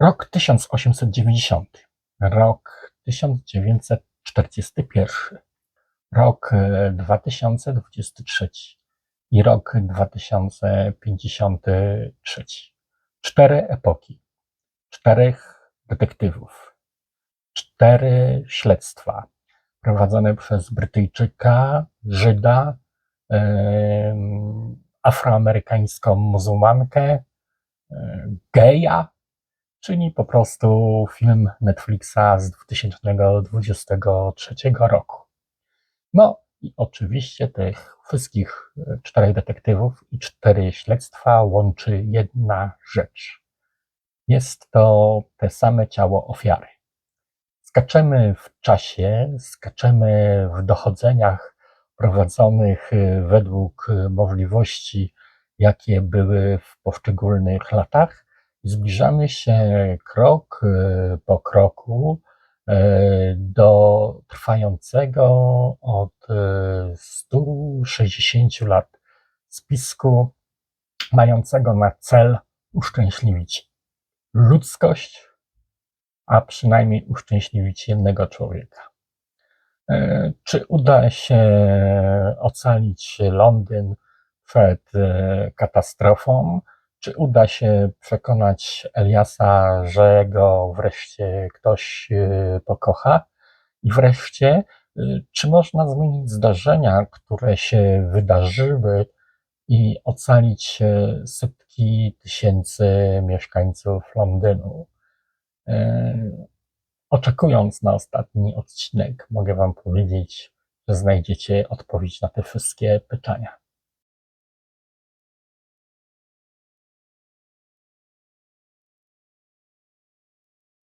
Rok 1890, rok 1941, rok e, 2023 i rok 2053. Cztery epoki, czterech detektywów, cztery śledztwa. Prowadzone przez Brytyjczyka, Żyda, em, afroamerykańską muzułmankę, e, geja, czyli po prostu film Netflixa z 2023 roku. No i oczywiście tych wszystkich e, czterech detektywów i cztery śledztwa łączy jedna rzecz. Jest to te same ciało ofiary. Skaczemy w czasie, skaczemy w dochodzeniach prowadzonych e, według możliwości, jakie były w poszczególnych latach, zbliżamy się krok e, po kroku e, do trwającego od e, 160 lat spisku, mającego na cel uszczęśliwić ludzkość, a przynajmniej uszczęśliwić jednego człowieka. E, Czy uda się ocalić Londyn przed e, katastrofą? Czy uda się przekonać Eliasa, że go wreszcie ktoś e, pokocha? I wreszcie, e, czy można zmienić zdarzenia, które się wydarzyły i ocalić setki tysięcy mieszkańców Londynu? E, Oczekując na ostatni odcinek, mogę Wam powiedzieć, że znajdziecie odpowiedź na te wszystkie pytania.